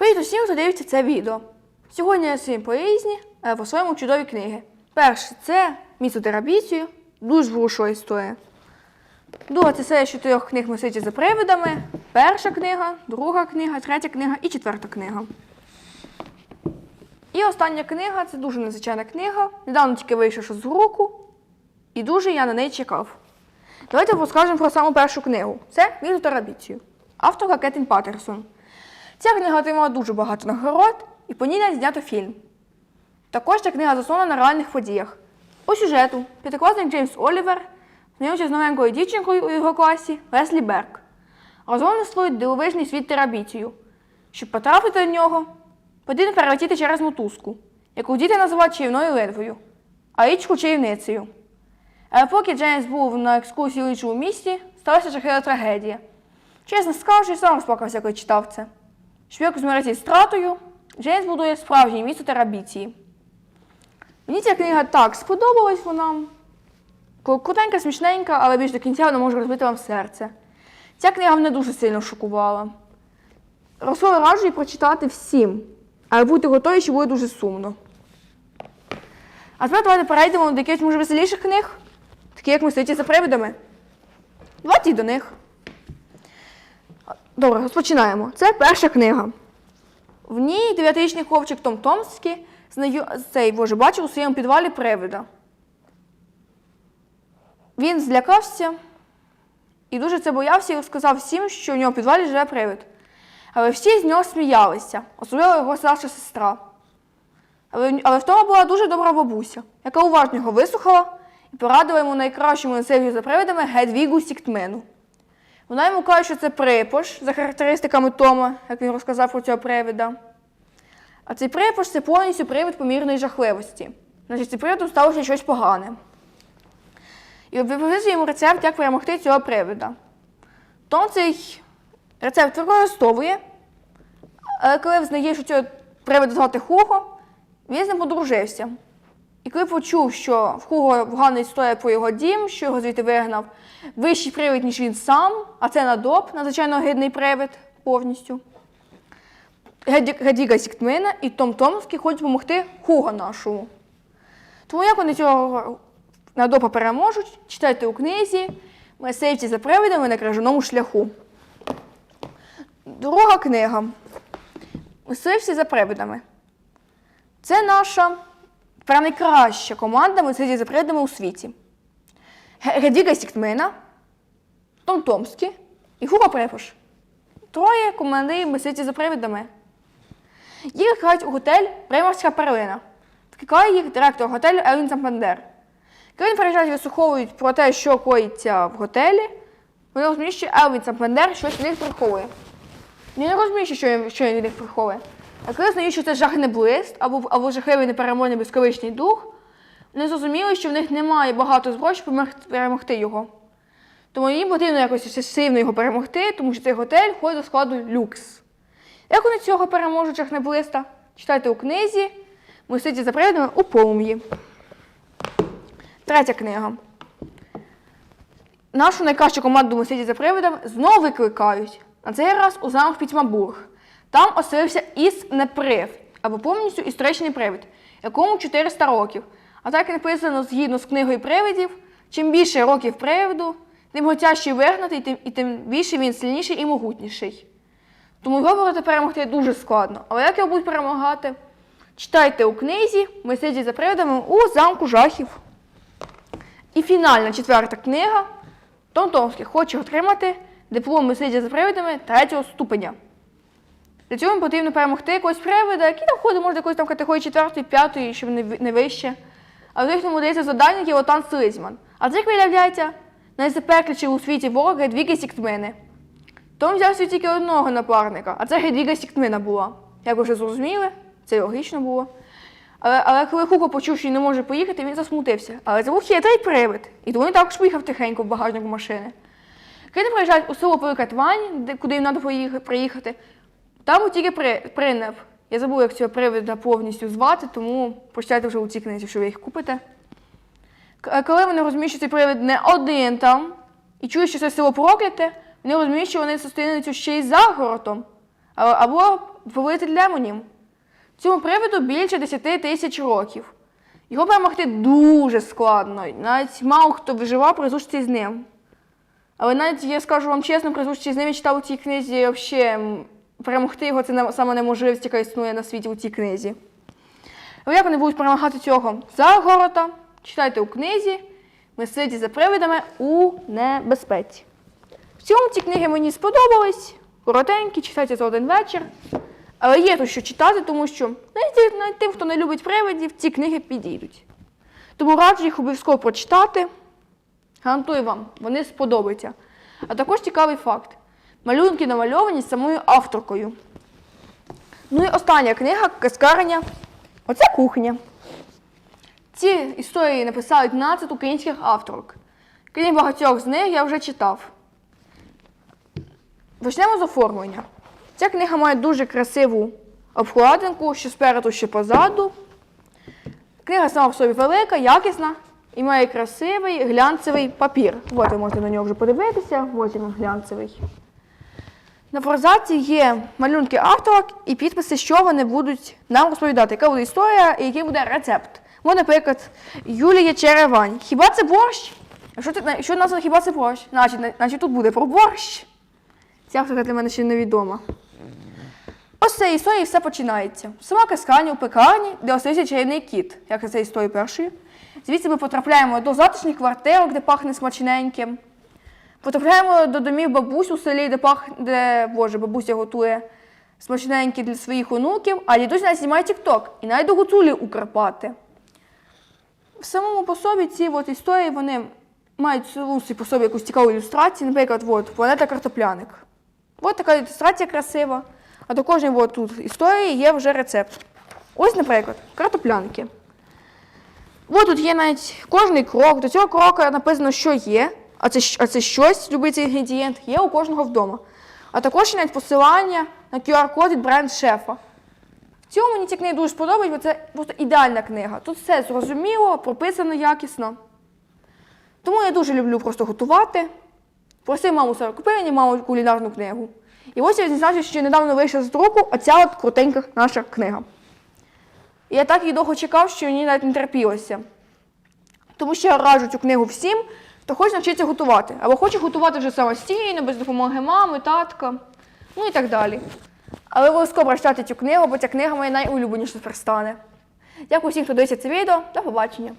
Привіт усім, хто дивиться це відео. Сьогодні я своїм поїзні е, по-своєму чудові книги. Перше це місотерапіцію, дуже хороша історія. Друга це серія чотирьох книг мислиці за привидами. Перша книга, друга книга, третя книга і четверта книга. І остання книга це дуже незвичайна книга. Недавно тільки вийшов з руку, і дуже я на неї чекав. Давайте розкажемо про саму першу книгу. Це місотерапіцію. Авторка Кетін Паттерсон. Ця книга отримала дуже багато нагород, і по ній навіть знято фільм. Також ця книга заснована на реальних подіях. По сюжету п'ятикласник Джеймс Олівер знайомився з новенькою дівчинкою у його класі Леслі Берк. Разом створюють дивовижний світ терабітію. Щоб потрапити до нього, потрібно перелетіти через мотузку, яку діти називають чарівною ледвою, а річку чарівницею. Але поки Джеймс був на екскурсії іншому місті, сталася жахлива трагедія. Чесно скажу, я сам розплакався, коли читав це. Щоб якось змиритися стратою, Джеймс будує справжнє місто терабіції. Мені ця книга так сподобалась вона. Кру- Крутенька, смішненька, але більш до кінця вона може розбити вам серце. Ця книга мене дуже сильно шокувала. Розсоли раджу її прочитати всім, але будьте готові, що буде дуже сумно. А тепер давайте перейдемо до якихось може веселіших книг, такі як мислиці за привидами. Давайте й до них. Добре, розпочинаємо. Це перша книга. В ній дев'ятирічний хлопчик Том Томський знаю... цей, боже, бачив у своєму підвалі привида. Він злякався і дуже це боявся і розказав всім, що в нього в підвалі живе привид. Але всі з нього сміялися, особливо його старша сестра. Але, але в тому була дуже добра бабуся, яка уважно його вислухала і порадила йому найкращому насилію за привидами Гедвігу Сіктмену. Вона йому каже, що це припош за характеристиками Тома, як він розказав про цього привида. А цей припош це повністю привид помірної жахливості. Значить, цим привидом сталося щось погане. І виписує йому рецепт, як перемогти цього привида. Том цей рецепт використовує, але коли взнає, що цього привида звати Хуго, він з ним подружився. І коли почув, що в Хуго погана історія про його дім, що його звідти вигнав, вищий привид, ніж він сам, а це надоб, надзвичайно гидний привид повністю. Гадіга Сіктмина і Том Томський хочуть допомогти Хуго нашому. Тому як вони цього надопа переможуть, читайте у книзі Месейці за привидами на крижаному шляху. Друга книга. Мисливці за привидами. Це наша тепер найкраща команда мисливців за привидами у світі. Ге- Гедвіга Сіктмина, Том Томський і Хуга Препош. Троє команди мисливців за привидами. Їх грають у готель Приморська перлина. Викликає їх директор готелю Елвін Зампандер. Коли і вислуховують про те, що коїться в готелі, вони розуміють, що Елвін Зампандер щось від них приховує. Він не розуміє, що він від них приховує. А коли знають, що це жахне блист або, або жахливий непереможний безколишній дух, вони зрозуміли, що в них немає багато зброї, щоб перемогти його. Тому їм потрібно якось сильно його перемогти, тому що цей готель входить до складу люкс. Як вони цього переможуть жахнеблиста? Читайте у книзі Мислиці за привидами у полум'ї. Третя книга. Нашу найкращу команду мислиці за привидами знову викликають. На цей раз у замок Пітьмабург. Там оселився Іс Неприв, або повністю історичний привид, якому 400 років. А так і написано згідно з книгою привидів, чим більше років привиду, тим його тяжче вигнати, і тим, і тим більше він сильніший і могутніший. Тому його будете перемогти дуже складно. Але як його будуть перемагати? Читайте у книзі Мислиці за привидами у замку жахів. І фінальна четверта книга Том Томський хоче отримати диплом мислиці за привидами третього ступеня. Для цього їм потрібно перемогти якогось привида, який там входить, може, якоїсь там категорії четвертої, п'ятої, щоб не, вище. А в їхньому дається завдання є Отан Слизман. А це, як виявляється, найзапекліший у світі ворог Гедвіги Сіктмини. Том взяв собі тільки одного напарника, а це Гедвіга Сіктмина була. Як ви вже зрозуміли, це логічно було. Але, але коли Хуко почув, що він не може поїхати, він засмутився. Але це був хитрий привид, і тому він також поїхав тихенько в багажнику машини. Коли вони приїжджають у село Великатвань, де куди їм треба приїхати, там тільки при, принеп. Я забула, як цього привида повністю звати, тому прочитайте вже у цій книзі, що ви їх купите. Коли вони розуміють, що цей привид не один там, і чують, що це село прокляте, вони розуміють, що вони зустрінуться ще й за городом. А- Або повелитель демонів. Цьому приводу більше 10 тисяч років. Його перемогти дуже складно. Навіть мало хто виживав при зустрічі з ним. Але навіть я скажу вам чесно, при зустрічі з ним я читав у цій книзі взагалі перемогти його це саме неможливість, яка існує на світі у цій книзі. Але як вони будуть перемагати цього Загорота? Читайте у книзі Мислиці за привидами у небезпеці. В цілому ці книги мені сподобались, коротенькі, читайте за один вечір. Але є тут що читати, тому що навіть тим, хто не любить привидів, ці книги підійдуть. Тому раджу їх обов'язково прочитати. Гарантую вам, вони сподобаються. А також цікавий факт: малюнки намальовані самою авторкою. Ну і остання книга Каскарення. Оце кухня. Ці історії написали 12 українських авторок. Крім багатьох з них я вже читав. Почнемо з оформлення. Ця книга має дуже красиву обкладинку, що спереду, що позаду. Книга сама в собі велика, якісна і має красивий глянцевий папір. От ви можете на нього вже подивитися, ось він глянцевий. На форзаці є малюнки авторок і підписи, що вони будуть нам розповідати, яка буде історія і який буде рецепт. Ось, наприклад, Юлія Черевань. Хіба це борщ? Якщо, ти, якщо назва хіба це борщ, значить, значить тут буде про борщ. Ця авторка для мене ще невідома. Ось з цієї історії все починається. Сама касканя у пекарні, де оселився чарівний кіт, як це історії першої. Звідси ми потрапляємо до затишних квартирок, де пахне смачненьким. Потрапляємо до домів бабусь у селі, де пах, де Боже, бабуся готує смачненькі для своїх онуків, а дідусь навіть знімає тік-ток і навіть до гуцулі у Карпати. В самому по собі ці от історії вони мають цілу по собі якусь цікаву ілюстрацію. Наприклад, от, планета картопляник. От така ілюстрація красива. А до кожної от тут історії є вже рецепт. Ось, наприклад, картоплянки. От тут є навіть кожний крок. До цього кроку написано, що є, а це, а це щось, любий цей інгредієнт, є у кожного вдома. А також є навіть посилання на QR-код від бренд шефа. В цьому мені ця книга дуже сподобається, бо це просто ідеальна книга. Тут все зрозуміло, прописано якісно. Тому я дуже люблю просто готувати. Просив маму себе купи мені маму кулінарну книгу. І ось я дізнався, що недавно вийшла з друку оця от крутенька наша книга. І я так її довго чекав, що мені навіть не терпілося. Тому що я раджу цю книгу всім, хто хоче навчитися готувати. Або хоче готувати вже самостійно, без допомоги мами, татка, ну і так далі. Але обов'язково прочитати цю книгу, бо ця книга моя найулюбленіша стане. Дякую всім, хто дивиться це відео. До побачення.